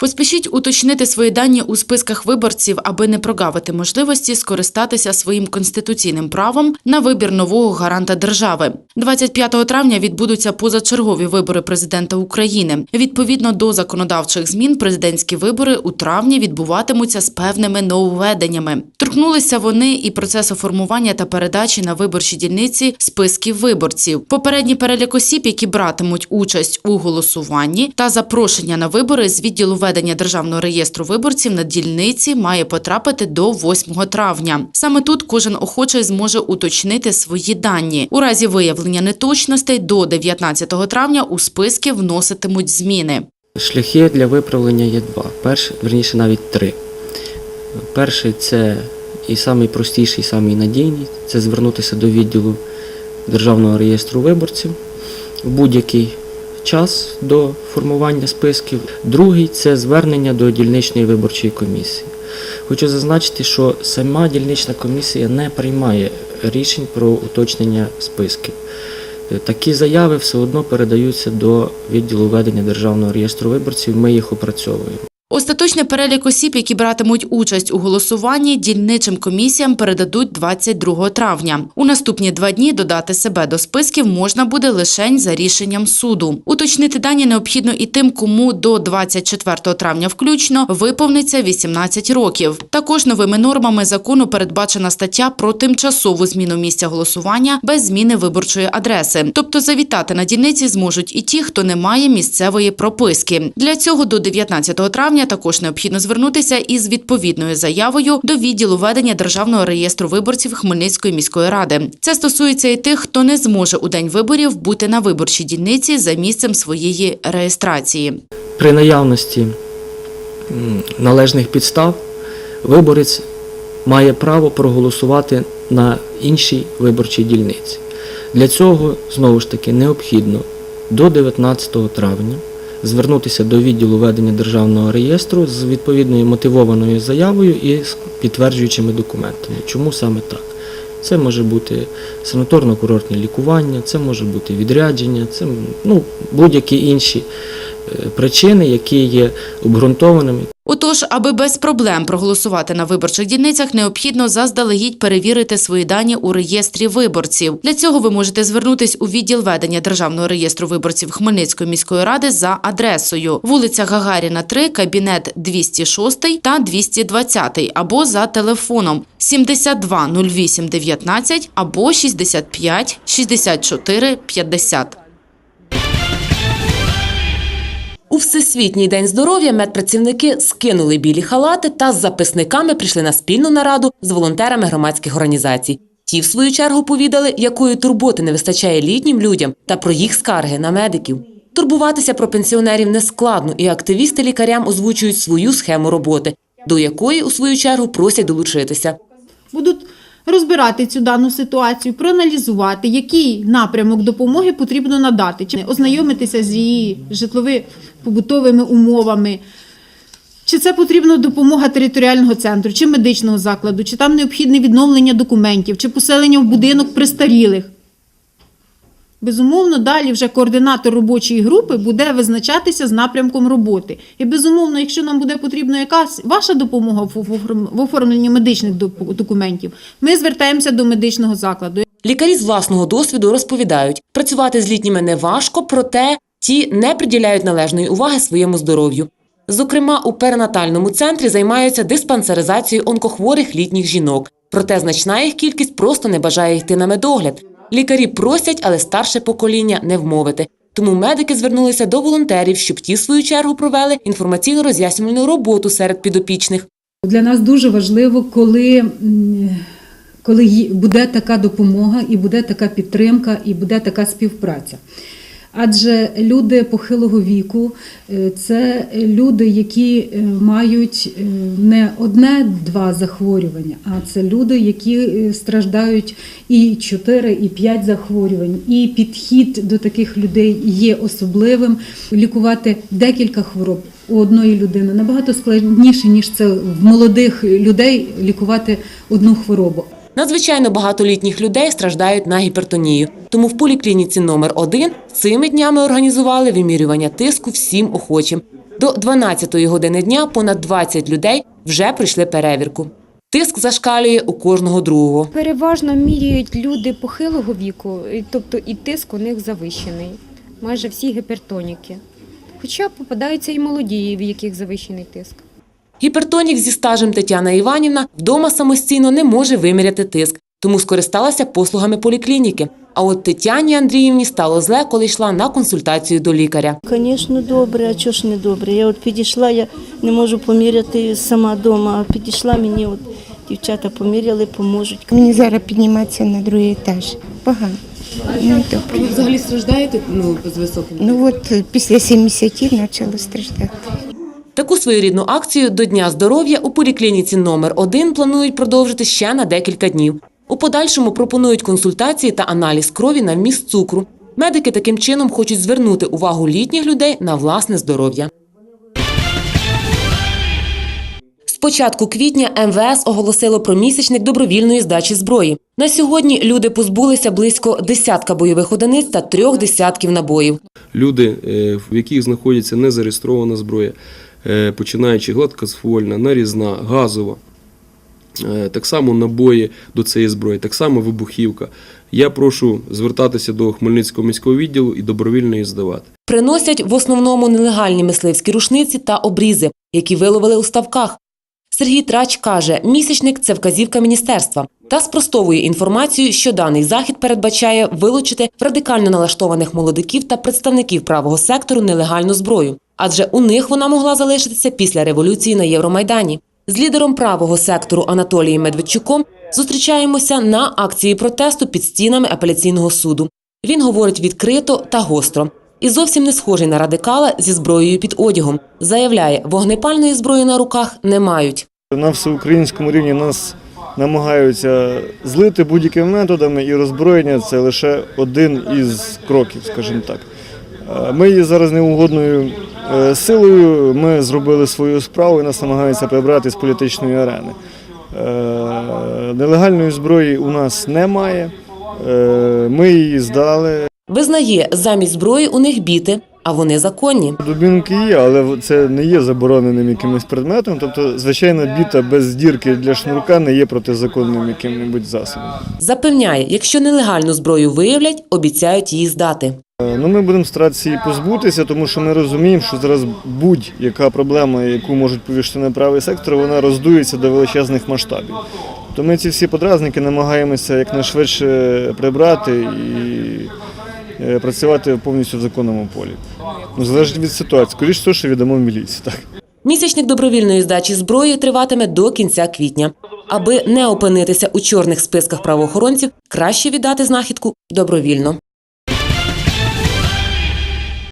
Поспішіть уточнити свої дані у списках виборців, аби не прогавити можливості скористатися своїм конституційним правом на вибір нового гаранта держави. 25 травня відбудуться позачергові вибори президента України. Відповідно до законодавчих змін, президентські вибори у травні відбуватимуться з певними нововведеннями. Торкнулися вони і процесу формування та передачі на виборчі дільниці списків виборців. Попередній перелік осіб, які братимуть участь у голосуванні, та запрошення на вибори з відділу ведення державного реєстру виборців на дільниці має потрапити до 8 травня. Саме тут кожен охочий зможе уточнити свої дані. У разі виявлення неточностей до 19 травня у списки вноситимуть зміни. Шляхи для виправлення є два. Перший, верніше навіть три. Перший це і самий простіший, і самий надійний це звернутися до відділу Державного реєстру виборців будь-який час до формування списків. Другий це звернення до дільничної виборчої комісії. Хочу зазначити, що сама дільнична комісія не приймає рішень про уточнення списків. Е, Такі заяви все одно передаються до відділу ведення державного реєстру виборців. Ми їх опрацьовуємо. Остаточний перелік осіб, які братимуть участь у голосуванні, дільничим комісіям передадуть 22 травня. У наступні два дні додати себе до списків можна буде лише за рішенням суду. Уточнити дані необхідно і тим, кому до 24 травня включно виповниться 18 років. Також новими нормами закону передбачена стаття про тимчасову зміну місця голосування без зміни виборчої адреси. Тобто завітати на дільниці зможуть і ті, хто не має місцевої прописки. Для цього до 19 травня також необхідно звернутися із відповідною заявою до відділу ведення державного реєстру виборців Хмельницької міської ради. Це стосується і тих, хто не зможе у день виборів бути на виборчій дільниці за місцем своєї реєстрації. При наявності належних підстав виборець має право проголосувати на іншій виборчій дільниці. Для цього знову ж таки необхідно до 19 травня звернутися до відділу ведення державного реєстру з відповідною мотивованою заявою і з підтверджуючими документами. Чому саме так? Це може бути санаторно-курортне лікування, це може бути відрядження, це ну, будь-які інші е, причини, які є обґрунтованими. Отож, аби без проблем проголосувати на виборчих дільницях, необхідно заздалегідь перевірити свої дані у реєстрі виборців. Для цього ви можете звернутись у відділ ведення державного реєстру виборців Хмельницької міської ради за адресою вулиця Гагаріна, 3, кабінет 206 та 220 або за телефоном 72 08 19 або 65 64 50. У Всесвітній день здоров'я медпрацівники скинули білі халати та з записниками прийшли на спільну нараду з волонтерами громадських організацій. Ті, в свою чергу, повідали, якої турботи не вистачає літнім людям та про їх скарги на медиків. Турбуватися про пенсіонерів не складно, і активісти лікарям озвучують свою схему роботи, до якої, у свою чергу, просять долучитися. будуть розбирати цю дану ситуацію, проаналізувати, який напрямок допомоги потрібно надати, чи ознайомитися з її житлово-побутовими умовами. Чи це потрібна допомога територіального центру, чи медичного закладу, чи там необхідне відновлення документів, чи поселення в будинок престарілих. Безумовно, далі вже координатор робочої групи буде визначатися з напрямком роботи. І безумовно, якщо нам буде потрібна якась ваша допомога в оформленні медичних документів, ми звертаємося до медичного закладу. Лікарі з власного досвіду розповідають, працювати з літніми не важко, проте ті не приділяють належної уваги своєму здоров'ю. Зокрема, у перинатальному центрі займаються диспансеризацією онкохворих літніх жінок. Проте значна їх кількість просто не бажає йти на медогляд. Лікарі просять, але старше покоління не вмовити. Тому медики звернулися до волонтерів, щоб ті, свою чергу, провели інформаційно-роз'яснювальну роботу серед підопічних. Для нас дуже важливо, коли, коли буде така допомога, і буде така підтримка, і буде така співпраця. Адже люди похилого віку е, це люди, які е, мають е, не одне-два захворювання, а це люди, які страждають і 4, і 5 захворювань. І підхід до таких людей є особливим. Лікувати декілька хвороб у одної людини набагато складніше, ніж це в молодих людей лікувати одну хворобу. Надзвичайно багато літніх людей страждають на гіпертонію. Тому в поліклініці номер 1 цими днями організували вимірювання тиску всім охочим. До 12-ї години дня понад 20 людей вже пройшли перевірку. Тиск зашкалює у кожного другого. Переважно міряють люди похилого віку, тобто і тиск у них завищений. Майже всі гіпертоніки. Хоча попадаються і молоді, в яких завищений тиск. Гіпертонік зі стажем Тетяна Іванівна вдома самостійно не може виміряти тиск, тому скористалася послугами поліклініки. А от Тетяні Андріївні стало зле, коли йшла на консультацію до лікаря. Звісно, добре, а чого ж не добре? Я от підійшла, я не можу поміряти сама вдома, а підійшла мені, от дівчата поміряли, поможуть. Мені зараз підніматися на другий етаж. Погано. Ну, добре. Ви взагалі страждаєте ну, з високим? Ну от після 70 почала страждати. Таку своєрідну акцію до Дня здоров'я у поліклініці номер 1 планують продовжити ще на декілька днів. У подальшому пропонують консультації та аналіз крові на вміст цукру. Медики таким чином хочуть звернути увагу літніх людей на власне здоров'я. З початку квітня МВС оголосило про місячник добровільної здачі зброї. На сьогодні люди позбулися близько десятка бойових одиниць та трьох десятків набоїв. люди, е, в яких знаходиться незареєстрована зброя, починаючи гладкоствольна, нарізна, газова, е, так само набої до цієї зброї, так само вибухівка. Я прошу звертатися до Хмельницького міського відділу і добровільно її здавати. Приносять в основному нелегальні мисливські рушниці та обрізи, які виловили у ставках. Сергій Трач каже, місячник це вказівка міністерства та спростовує інформацію, що даний захід передбачає вилучити в радикально налаштованих молодиків та представників правого сектору нелегальну зброю, адже у них вона могла залишитися після революції на Євромайдані. З лідером правого сектору Анатолієм Медведчуком зустрічаємося на акції протесту під стінами апеляційного суду. Він говорить відкрито та гостро. І зовсім не схожий на радикала зі зброєю під одягом. Заявляє, вогнепальної зброї на руках не мають. На всеукраїнському рівні нас намагаються злити будь-якими методами, і роззброєння це лише один із кроків, скажімо так. Е, Ми є зараз неугодною силою. Ми зробили свою справу і нас намагаються прибрати з політичної арени. Е, Нелегальної зброї у нас немає. Е, Ми її здали. Визнає, замість зброї у них біти, а вони законні. Дубінки є, але це не є забороненим якимось предметом. Тобто, звичайно, біта без дірки для шнурка не є протизаконним яким-небудь засобом. Запевняє, якщо нелегальну зброю виявлять, обіцяють її здати. Е, Ну, ми будемо старатися її позбутися, тому що ми розуміємо, що зараз будь-яка проблема, яку можуть повішати на правий сектор, вона роздується до величезних масштабів. То ми ці всі подразники намагаємося якнайшвидше прибрати і е, працювати повністю в законному полі. Ну, залежить від ситуації. Скоріше, всього, що віддамо в міліцію. Так. Місячник добровільної здачі зброї триватиме до кінця квітня. Аби не опинитися у чорних списках правоохоронців, краще віддати знахідку добровільно.